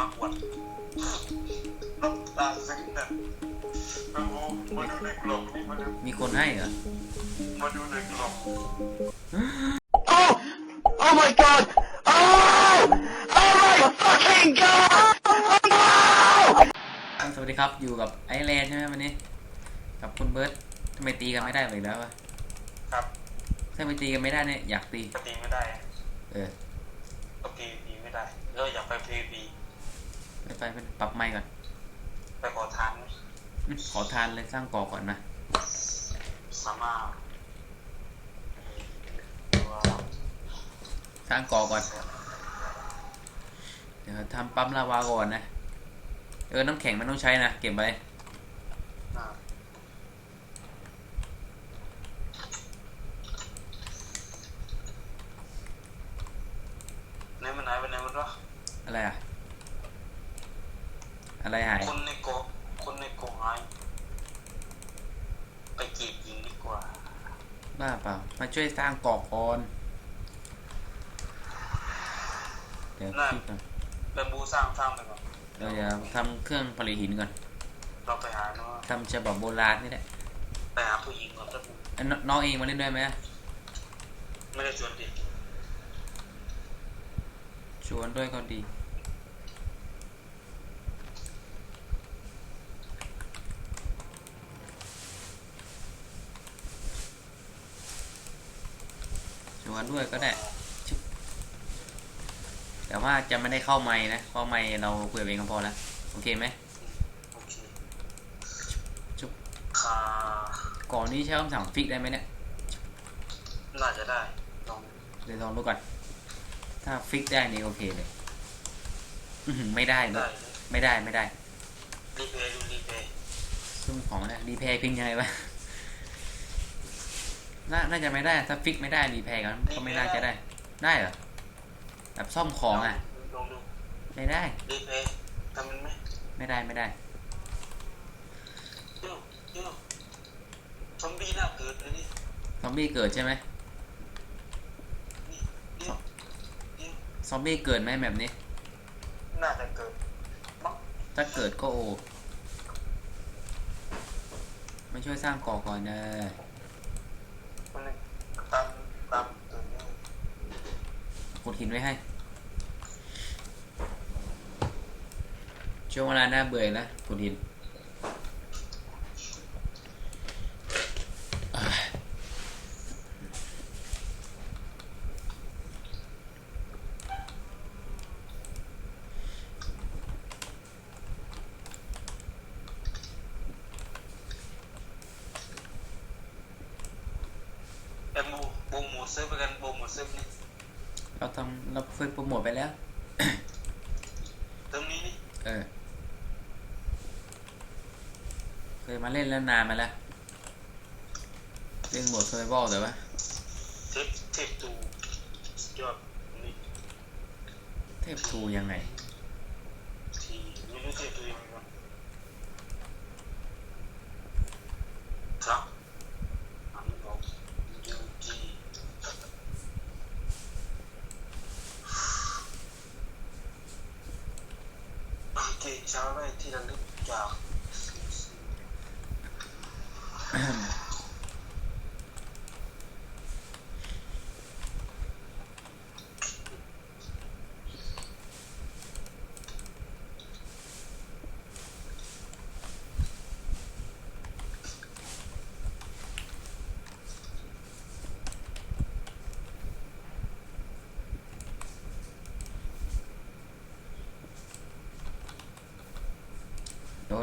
มาอวดตาซึ้งนะโอ้โหมาดูในกล่องนี่มาดูมีคนให้เหรอ มาดูในกล่อง Oh! Oh my god! Oh! Oh my fucking god! Oh no! สวัสดีครับ อยู่กับไอแลนด์ใช่ไหมวันนี้ กับคุณเบิร์ตทำไมตีกันไม่ได้เลยแล้ววะครับถ้าไม่ตีกันไม่ได้เนี่ยอยากตีปตีไม่ได้เออปตีตีไม่ได้เราอยากไปพีบี ไปไปไปปรับไมค์ก่อน ไปขอทานไหมอืมขอทานเลยสร้างก่อก่อนนะสามารถตัวสร้างก่อก่อน เดี๋ยวทำปั๊มลาวาก่อนนะ เออ น้ำแข็งมันต้องใช้นะ เก็บไว้ อ่าไหนมันไหนไปไหนมันวะ อะไรอะ อะไรหาย คนในโกะคนในโกะหายไปจีบหญิงดีกว่า บ้าเปล่า มา ช่วยสร้างก่อก่อนเดี๋ยวคิดก่อนเป็นบูสร้างสร้างไปก่อนเราจะทำเครื่องผลิตหินก่อนเราไปหาเนาะทำฉบับโบราณนี่แหละไปหาผู้หญิงก่อนแล้วเอ้ยนน้องเองมาเล่นด้วยไหมไม่ได้ชวนดิชวนด้วยก็ดี ชวนด้วยก็ได้แต่ว่าจะไม่ได้เข้าไม้นะเข้าไม้เราคุยกับเองก็พอแล้วโอเคไหมโอเคจุ๊บคาก่อนนี้ใช้คำสั่งฟิกได้ไหมเนี่ยน่าจะได้ลองเดี๋ยวลองดูก่อนถ้าฟิกได้นี่โอเคเลยอื้อหือไม่ได้ด้วได้ยไม่ได้ไม่ได้รีเพย์ดูรีเพย์ซึ่งของนะรีแพร์พิงยังไงวะ น่าน่าจะไม่ได้ถ้าฟิกไม่ได้รีแพร์กันก็ไม่น่าจะได้ ได้เหรอแบบซ่อมของอะ ลองดูไม่ได้ รีเพย์ทำมันไหมไม่ได้ไม่ได้ เดี๋ยวเดี๋ยวซอมบี้น่าเกิดเลยนี่ซอมบี้เกิดใช่ไหมนี่เดี๋ยวเดี๋ยวซอมบี้เกิดไหมแบบนี้ น่าจะเกิดมั้งถ้าเกิดก็โอมาช่วยสร้างก่อก่อนเนอะ มันเลยตามตามเกิดเนี่ย กด หินไว้ให้ช่วงเวลาน่าเบื่อนะกดหินเอ็มบูบูหมูซื้อไปกันบูหมูซื้อนี่ เราทำเราเคยโปรโมทไปแล้ว ตรงนี้นี่เออ เคยมาเล่นแล้วนานมาแล้ว เล่นโหมด survival แต่ว่าเทปเทปตูสุดยอดนี่เทพทูยังไง ทีไม่รู้เทปตูยังไงวะครับอันนี้บอกยูจีโอเคเช้าได้ที่ระลึกจาก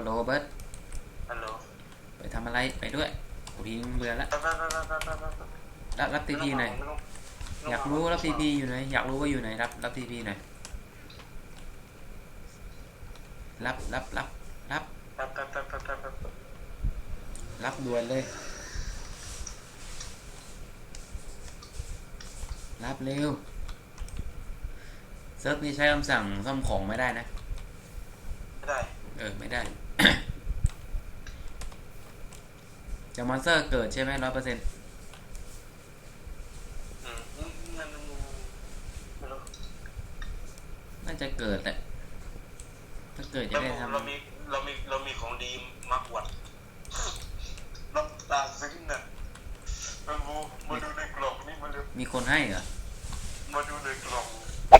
โลโลเบิร์ตฮัลโหลไปทำอะไรไปด้วยโอ้ทีมเบื่อแล้วไปไปไปไปไปไปไปรับรับทีพีหน่อยอยากรู้รับทีพีอยู่ไหนอยากรู้ว่าอยู่ไหนรับรับทีพีหน่อยรับรับรับรับไปไปไปไปไปไปรับด่วนเลย รับเร็วเซิร์ฟนี่ใช้คำสั่งซ่อมของไม่ได้นะ ไม่ได้ เออ ไม่ได้ จะมอนสเตอร์เกิดใช่ไหมร้อยเปอร์เซ็นต์น่าจะเกิดแหละเกิดจะได้ทำเรามีเรามีเรามีของดีมาอวดน้ำตาซึ้งน่ะมาดูมาดูในกล่องนี่มาดูมีคนให้เหรอมาดูในกล่อง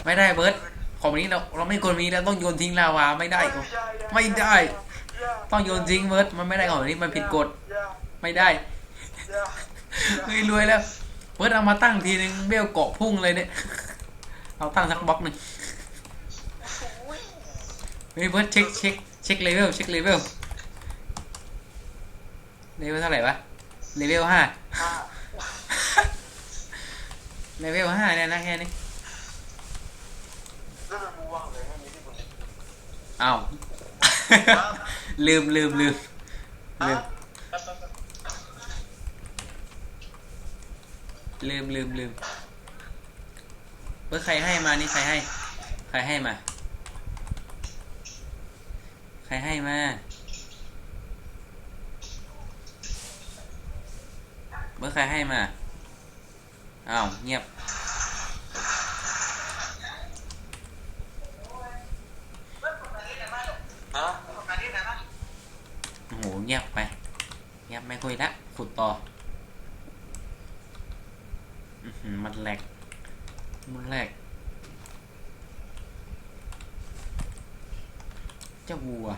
ไม่ได้เบิร์ดของนี้เราเราไม่ควรมีแล้วต้องโยนทิ้งลาวาไม่ได้ ไม่ได้ ต้องโยนทิ้งเบิร์ดมันไม่ได้ของนี้มันผิดกฎ ไม่ได้เฮ้ยรวยแล้วเบิร์ดเอามาตั้งทีนึงเบลเกาะพุ่งเลยเนี่ย เอาตั้งสักบล็อกหนึ่งเฮ้ยเบิร์ดเช็คเช็คเช็คเลเวลเช็คเลเวลเลเวลเท่าไหร่วะเลเวลห้าเลเวลห้าเนี่ยนะแค่นี้แล้วมัวงเลยไม่มีที่คนเล่นอ้าวลืมลืมลืมลืม ลืมลืมลืมเบอร์ใครให้มานี่ใครให้ ใครให้มา ใครให้มาเบอร์ใครให้มาอ้าวเงียบฮะโอ้โหเงียบไป เงียบไม่คุยละขุดต่อ อื้อหือ มันแหลก มันแหลก เจ้าวัว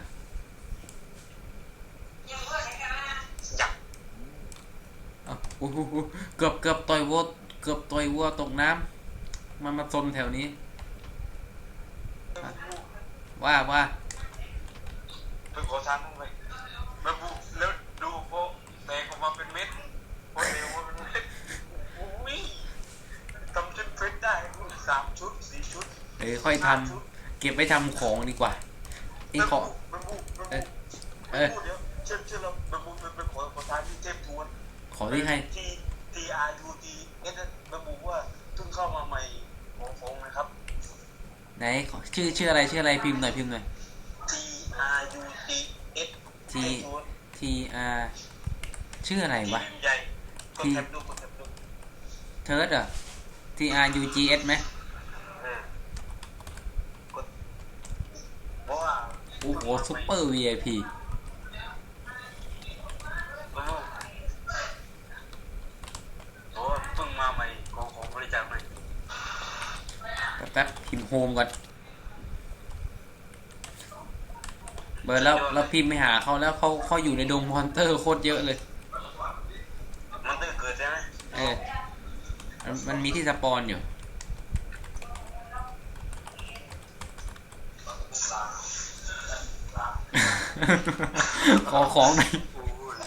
อู้เกือบเกือบต่อยวัวเกือบต่อยวัวตกน้ำมันมาซนแถวนี้ ว่าว่า เออค่อยทำเก็บไว้ทำของดีกว่าไอ้ของมาบุมาเอบุอเอมาอบุเดี๋ยวเชื่อเชื่อเรามาบุไปขอขอทานที่เทพทวนขอที่ใครที่ T R U T เอ็ระบุว่าเพิ่งเข้ามาใหม่ของฟงนะครับ ไหนขอชื่อชื่ออะไรชื่ออะไรพิมพ์หน่อยพิมพ์หน่อย T R U T S T T R ชื่ออะไรวะ ใหญ่กดแท็บดูกดแท็บดู เทิร์ดเหรอ T R U G S ไหม เออกดเพราะว่า โอ้โหซุปเปอร์ VIP มาลูกเพราะว่าเพิ่งมาใหม่ของของบริจาคใหม่แป๊บๆพิมพ์โฮมก่อน เบอร์แล้วแล้วพิมพ์ไปหาเขาแล้วเขาเขาอยู่ในดงมอนเตอร์โคตรเยอะเลย มันต้องเกิดใช่ไหมเออ มันมันมีที่สปอนอยู่ ขอของหน่อยโอ้ย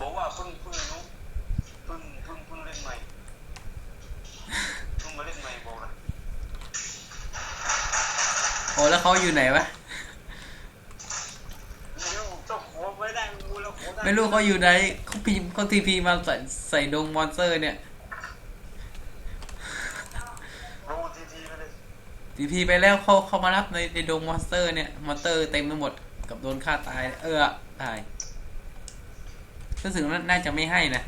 บอกว่าเพิ่งเพิ่งรู้เพิ่งเพิ่งเพิ่งเล่นใหม่เพิ่งมาเล่นใหม่บอกนะโอ้แล้วเขาอยู่ไหนวะ ไม่รู้เจ้าของไม่ได้งูแล้วขอได้ ไม่รู้เขาอยู่ไหนเขาพิมพ์เขาทีพีมาใส่ใส่ดงมอนสเตอร์เนี่ย รู้ทีทีไปเลย ทีพีไปแล้วเขาเขามารับในในดงมอนสเตอร์เนี่ยมอนสเตอร์เต็มไปหมดกับโดนฆ่าตาย เออตายรู้สึกว่าน่าจะไม่ให้นะ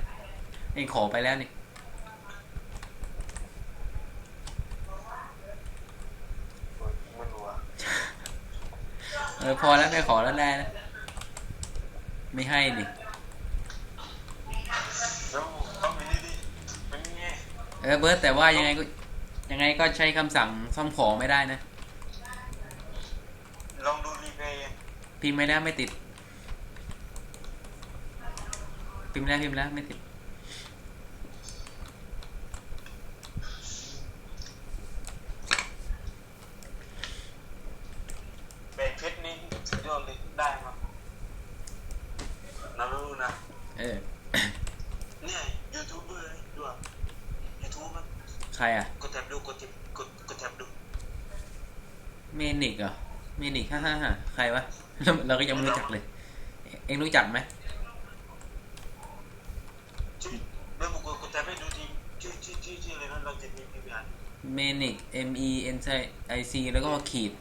เองขอไปแล้วนี่มันหัวเออพอแล้วไม่ขอแล้วได้แล้วไม่ให้นี่แล้วต้องมีนี่ดิเป็นไงเออเบิร์ตแต่ว่ายังไงก็ ยังไงก็ใช้คำสั่งซ่อมของไม่ได้นะ ลองดูรีเพย์พิมพ์ไม่ได้ไม่ติด พิมพ์แล้วพิมพ์แล้วไม่ติดแบกเพชรนี่สุดยอดเลยได้มานะรู้นะ เออ เนี่ยยูทูบเบอร์ดูอะยูทูบมัน ใครอะ กดแท็บดูกดแท็บกดกดแท็บดูเมนิกเหรอเมนิกฮ่าฮ่าฮ่าใครวะเราเราก็ยังไม่รู้จักเลย เอ็งรู้จักไหมชื่อแล้วบุกกดแท็บให้ดูทีชื่อชื่อชื่อชื่ออะไรนะเราจะมีพิมพ์อ่านเมนิก M E N I C แล้วก็ขีด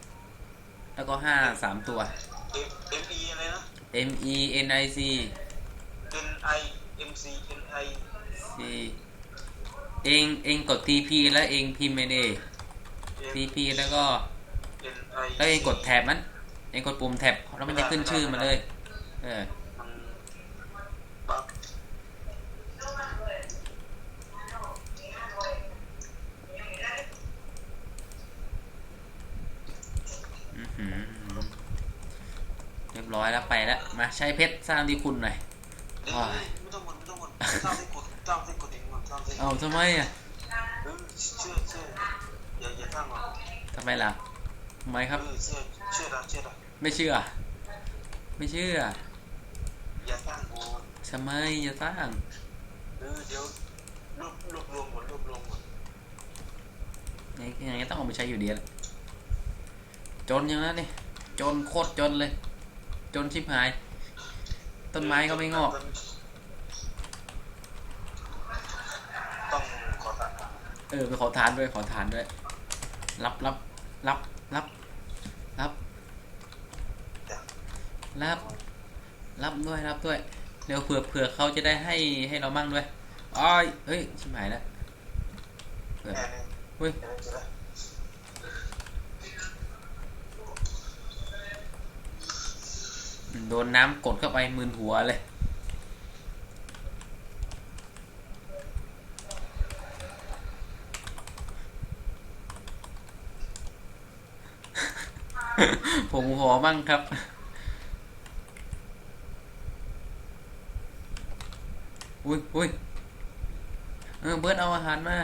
แล้วก็ห้าสามตัวเอ็มเอ็มอีอะไรนะ M E N I C N I M C N I C เองเองกด T P แล้วเองพิมพ์ไปเด M T P แล้วก็ N I แล้วเองกดแท็บนั้นเองกดปุ่มแท็บแล้วมันจะขึ้นชื่อมาเลย เออมันปั๊บอื้อหือเรียบร้อยแล้วไปแล้ว มาใช้เพชรสร้างดีคุณหน่อย เอ้าทำไมอะเออเชื่อเชื่ออย่าอย่าตั้งก่อนทำไมล่ะทำไมครับ เออเชื่อเชื่อละเชื่อละไม่เชื่อ ไม่เชื่ออย่าตั้งโอนทำไมอย่าสร้งเออเดี๋ยวรวบรวบรวมหมดรวบรวมหมดยังยังไงต้องเอาไปใช้อยู่ดีแหละจนอย่างนั้นนี่จนโคตรจนเลย จนชิบหาย ต้นไม้ก็ไม่งอก ต้องขอตัด เออไปขอทานด้วยขอทานด้วย รับรับรับรับรับรับรับด้วยรับด้วยเดี๋ยวเผื่อเผื่อเขาจะได้ให้ให้เรามั่งด้วยอ้อยเฮ้ยชิบหายแล้วเผื่อเฮ้ยโดนน้ำกดเข้าไปมึนหัวเลย ผมขอมั่งครับ อุ้ยอุ้ยเออเบิร์ดเอาอาหารมา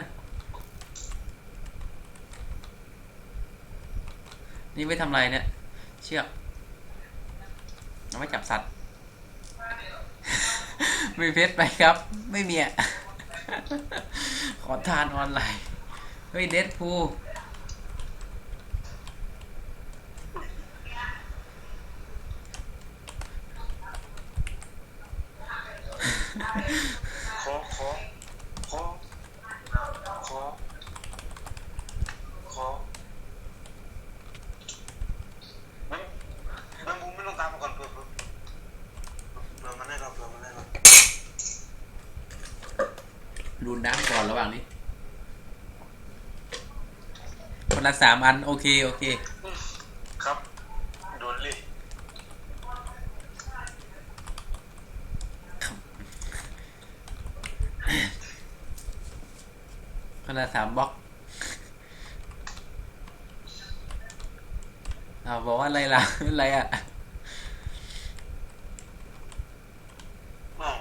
นี่ไม่ทำไรเนี่ย เชือกเอาไว้จับสัตว์ไม่เพชรไปครับ ไม่มีอะ ขอทานออนไลน์ เฮ้ย เดดพู ขอขอขอขอขอมันมันบูไม่ต้องตามมาก่อนเผื่อเผื่อเผื่อมันได้เราเผื่อมันได้เรา ดูน้ำก่อนระหว่างนี้ คนละสามอัน โอเค โอเค ครับ โดนเลยคนละสามบล็อกเอาบอกว่าอะไรล่ะ อะไรอะอ้าว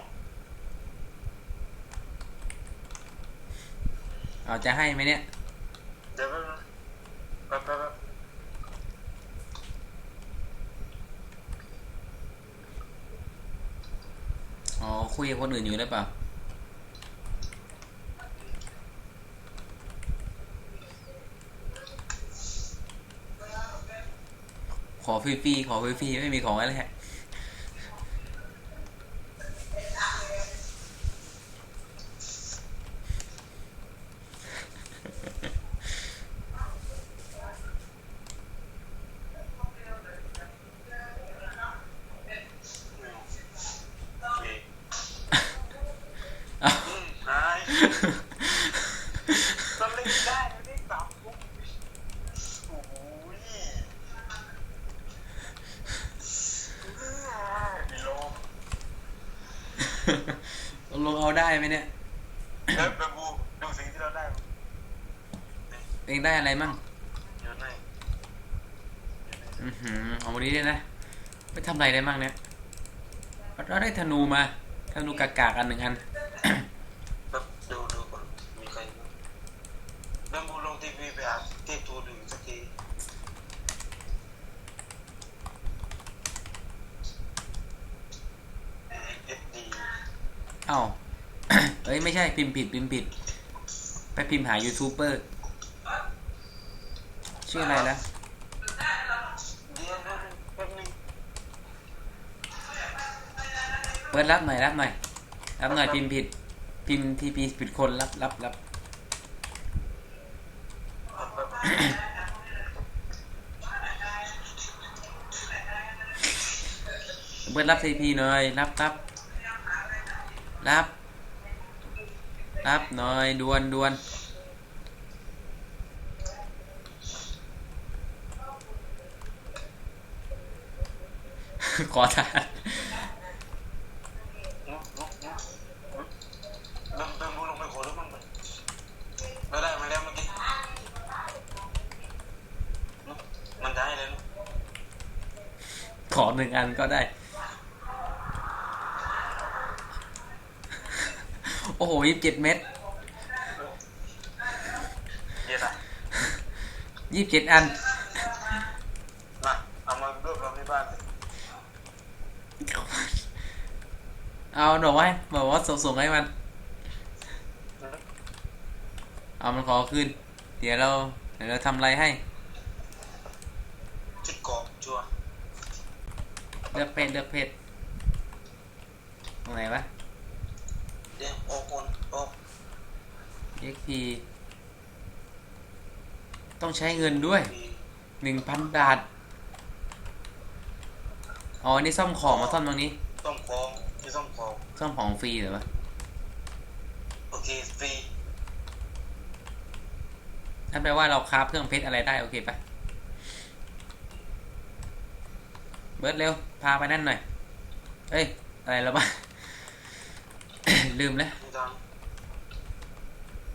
เอาจะให้ไหมเนี่ย เดี๋ยวแป๊บนึงแป๊บแป๊บแป๊บ อ๋อ คุยกับคนอื่นอยู่หรือเปล่าขอฟรีๆขอฟรีๆไม่มีของอะไรแหละ ไม่เอาโอเค เอา อืมหายก็เล่นได้ไม่ได้สามปุ๊บโอ้ยมีโล ตกลงเอาได้ไหมเนี่ย แล้วไปบูดูสิ่งที่เราได้ เองได้อะไรมั่ง เดี๋ยวไหน อือหือเอาวันนี้ด้วยนะไปทำอะไรได้มั่งเนี่ยเราได้ธนูมาธนูกากๆอันหนึ่งอันแบบดูดูก่อนมีใครบ้างแล้วบูลงทีวีไปหาเทพทูหนึ่งสักทีเอสดีเอ้า เอ้ยไม่ใช่พิมพ์ผิดพิมพ์ผิด ไปพิมพ์หายูทูบเบอร์ชื่ออะไรนะ ฟิรับหน่อยรับหน่อยรับหน่อยพิมพ์ผิดพิมพ์ทีพีผิดคนรับรับรับเบิร์ดรับทีพีหน่อยรับรับรับ รับหน่อยดวนดวนขอทาน หนึ่งอันก็ได้ โอ้โหยี่สิบเจ็ดเม็ดเย็นอะยี่สิบเจ็ดอัน มาเอามารวบรวมที่บ้านสิเอาหน่อยบอกว่าส่งส่งให้มัน เอามันขอคืน เดี๋ยวเรา เดี๋ยวเราทำอะไรให้ ชุดเกาะชัวร์ เลือกเพศเลือกเพศตรงไหนวะเดี๋ยวออกก่อนออก XP ต้องใช้เงินด้วยดีหนึ่งพันบาท อ๋อ นี่ซ่อมของมาซ่อมตรงนี้ต้มคองที่ต้มคอง ซ่อมของฟรีเหรอวะ โอเค ฟรีนั่นแปลว่าเราคราฟเครื่องเพชรอะไรได้ โอเคปะ เบิร์ดเร็ว พาไปนั่นหน่อย เอ้ย อะไรแล้วบ้า ลืมแล้วไม่ทาง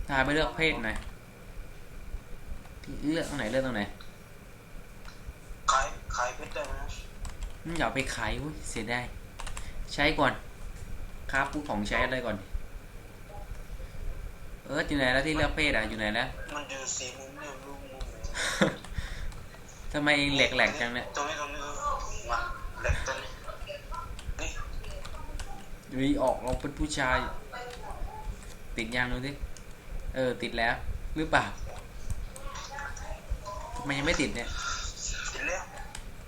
พาไปเลือกเพศหน่อย เลือกตรงไหน เลือกตรงไหน ขาย ขายเพชรได้ไหมนะอืมอย่าเอาไปขายอุ้ยเสียดายใช้ก่อน ครับผู้ของใช้ได้ก่อน เอออยู่ไหนแล้วที่เลือกเพศอะ อยู่ไหนแล้ว มันอยู่สีมุมเนี่ยรูปมุมไหนทำไมเองแหลกๆจังเนี่ยตรงนี้ตรงนี้ตรงนี้มาแหลกตรงนี้นี่ วีออกเราเป็นผู้ชาย ติดยังดูสิเออ ติดแล้ว หรือเปล่าทำไมยังไม่ติดเนี่ยเห็นแล้ว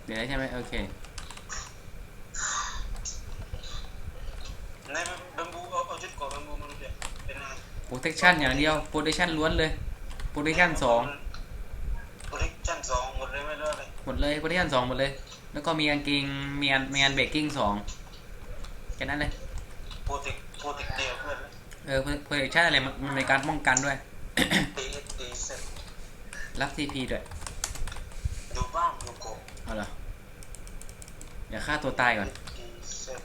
เดี๋ยวได้ใช่ไหมโอเคในบัมบูเอาเอาชุดเกาะบัมบูมันจะเป็นยังไง protection อย่างเดียว protection ล้วนเลย protection สองโปรเทคชั่นสองหมดเลยไม่เลิกเลยหมดเลย protection สองหมดเลย แล้วก็มีกางเกงมีอันมีอันเบรกกิ้งสองแค่นั้นเลย โปรเทคโปรเทคเดียวเพื่อนเลยเออ protection อะไรมันมันในการป้องกันด้วย ตีตีเสร็จรับ TP ด้วยดูบ้างดูโกะเอาเหรอเดี๋ยวฆ่าตัวตายก่อน ตีเสร็จ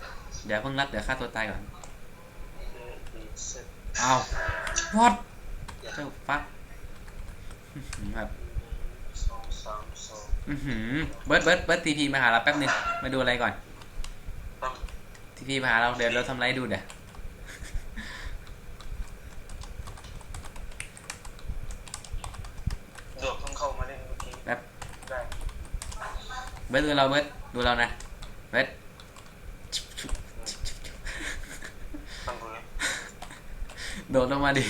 เดี๋ยวเพิ่งรับเดี๋ยวฆ่าตัวตายก่อนตีเสร็จเอา what เจ้าฟักแบบสองสามสองอือหือเบิร์ดเบิร์ดเบิร์ดทีพีมาหาเราแป๊บหนึงมาดูอะไรก่อนตั้ง ทีพีมาหาเราเดี๋ยวเราทำอะไรให้ดูเดี๋ยวเดือบเพิ่งเข้ามาเล่นเมื่อกี้แป๊บได้เบิร์ดดูเราเบิร์ดดูเรานะเบิร์ดตั้งตรงนี้โดดลงมาดิ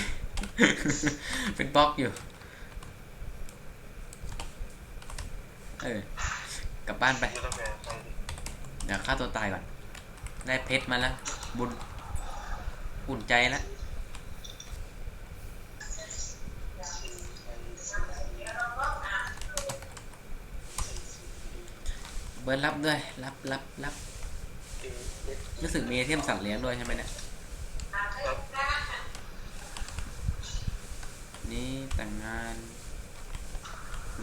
เป็นบล็อกอยู่เออกลับบ้านไปอยู่ตั้งแต่ใครดิ เดี๋ยวฆ่าตัวตายก่อน ได้เพชรมาแล้ว บุญอุ่นใจแล้วเบิร์ดรับด้วย รับรับรับรู้สึกมีไอเทมสัตว์เลี้ยงด้วยใช่ไหมเนี่ยนี่แต่งงาน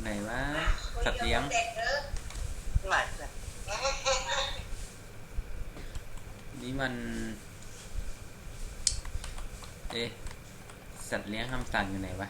ไหนวะสัตว์เลี้ยง นี่มัน เอ๊ะสัตว์เลี้ยงคำสั่นอยู่ไหนวะ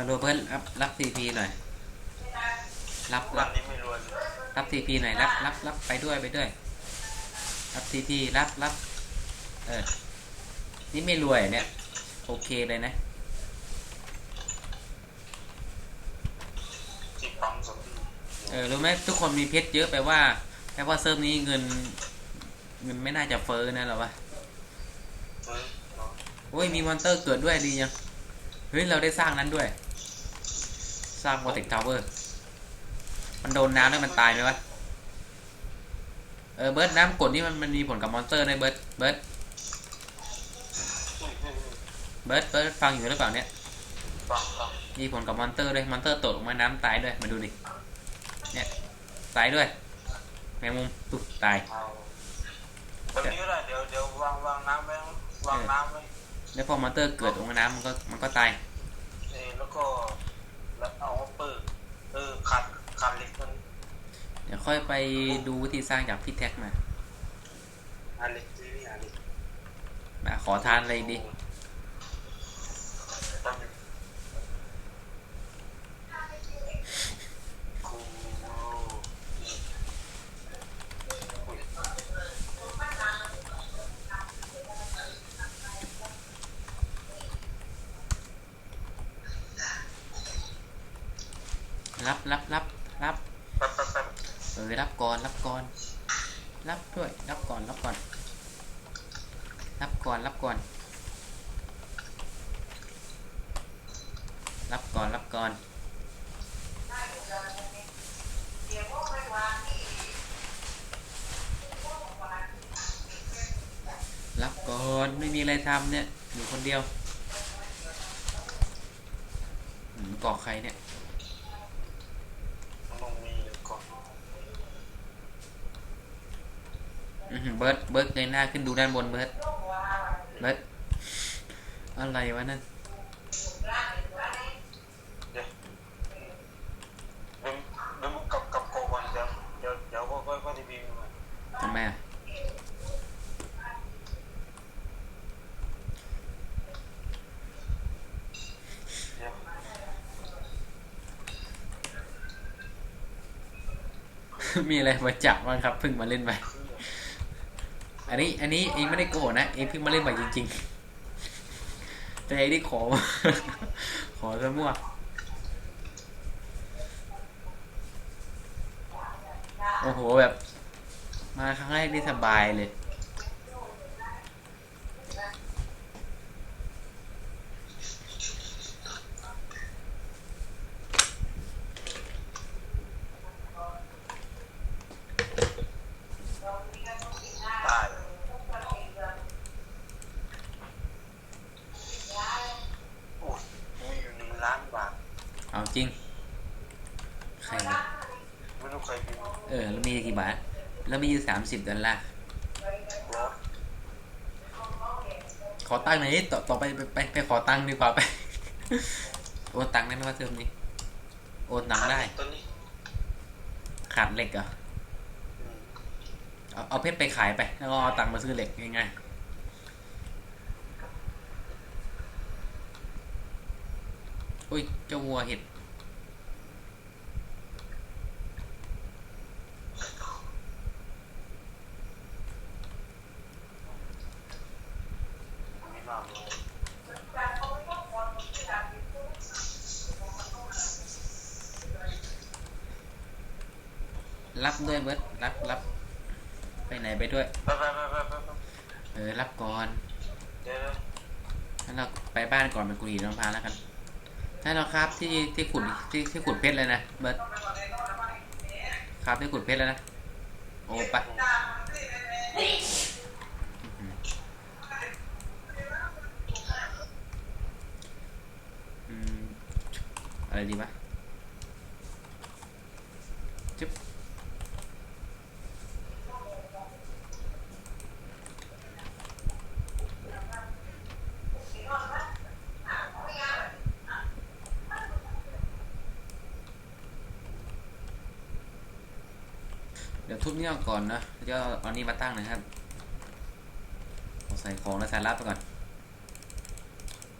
ฮัลโหลเบิร์ดรับรับทีพีหน่อย รับวัรันบนี้ไม่รวยเลยรับทีพีหน่อยรับรับรับไปด้วยไปด้วย รับทีพีรับรับเออนี่ไม่รวยเนี่ย โอเคเลยนะที่ปั๊มสมดีเออรู้ไหมทุกคนมีเพชรเยอะไปลว่าแปลว่าเซิร์ฟนี้เงิน เงินไม่น่าจะเฟ้อนะหรอวะเฮ้ยเนาะโอ้ยมีมอนเตอร์เกิดด้วยดียังเฮ้ยเราได้สร้างนั้นด้วย สร้างโปรเทคทาวเวอร์ มันโดนน้ำแล้วมันตายไหมวะ เออเบิร์ดน้ำกรดนี่มันมันมีผลกับมอนสเตอร์นะเบิร์ดเบิร์ดเฮ้ยเฮ้ยเฮ้ยเบิร์ดเบิร์ดฟังอยู่หรือเปล่าเนี่ยฟังฟังมีผลกับมอนเตอร์ด้วยมอนเตอร์ตกลงมาน้ำตายด้วย มาดูดิ เนี่ยตายด้วย แมงมุมตุ๊บตายเอาแบบนี้ก็ได้เดี๋ยวเดี๋ยววางวางน้ำไว้วางน้ำไว้แล้วพอมอนเตอร์เกิดลงมาน้ำมันก็มันก็ตายเออแล้วก็แล้วเอาเปิดเออขัด ขัดเหล็กมันเดี๋ยวค่อยไปดูวิธีสร้างจากพี่แท็กมาหาเหล็กที่นี่หาเหล็กมาขอทานเลยดิ ตั้งครูอุ้ย รับรับรับรับ แป๊บแป๊บแป๊บ เออ รับก่อนรับก่อนรับด้วยรับก่อนรับก่อนรับก่อนรับก่อนรับก่อนรับก่อนรับก่อนไม่มีอะไรทำเนี่ยอยู่คนเดียวหืมกอกใครเนี่ย มันต้องมีก่อน อือหือ เบิร์ดเบิร์ดเงยหน้าขึ้นดูด้านบนเบิร์ดเบิร์ดอะไรวะนั่นเดี๋ยวเดี๋ยวเดี๋ยวมึงกลับกับโกก่อนเดี๋ยวเดี๋ยวเดี๋ยวก็ก็ก็ทีวีมึงมาทำไมอะมีอะไรมาจับบ้างครับเพิ่งมาเล่นไป อันนี้อันนี้เองไม่ได้โกหกนะเองเพิ่งมาเล่นใหม่จริง ๆ แต่เองได้ขอมาขอซะมั่วโอ้โหแบบ มาครั้งแรกนี่สบายเลย ตายโอ้ยมีอยู่หนึ่งล้านบาท เอาจริง ใครวะไม่รู้ใครพิมพ์เออแล้วมีกี่บาทแล้วมีอยู่สามสิบดอลลาร์เหรอขอตังค์หน่อยดิต่อต่อไปไปไปไปขอตังค์ดีกว่าไป โอนตังค์ได้ไหมว่าเทอมนี้ โอนตังค์ได้ ตัวนี้ขาดเหล็กเหรออืมเอาเอาเพชรไปขายไป แล้วก็เอาตังค์มาซื้อเหล็กง่ายๆอุ้ยเจ้าวัวเห็ด ไม่มากเลย รับด้วยเบิร์ดรับรับไปไหนไปด้วย ไปไปไปไปไปไปเออ รับก่อนเดี๋ยวงั้นเราไปบ้านก่อนไปกุยน้ำพาแล้วกันใช่เราครับที่ที่ขุดที่ที่ขุดเพชรเลยนะเบิร์ดครับที่ขุดเพชรแล้วนะโอ้ไปอืมอะไรดีวะ เดี๋ยวทุบนี่ออกก่อนนะแล้วก็เอานี้มาตั้งนะครับใส่ของและสายลับไปก่อน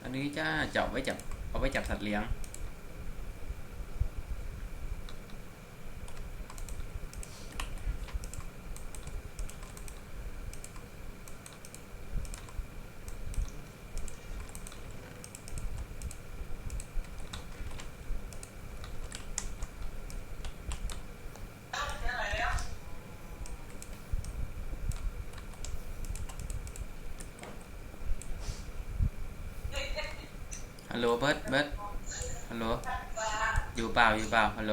อันนี้จะจับไว้จับเอาไว้จับสัตว์เลี้ยง ฮัลโหลเบิร์ดเบิร์ดฮัลโหล อยู่เปล่า อยู่เปล่าฮัลโหล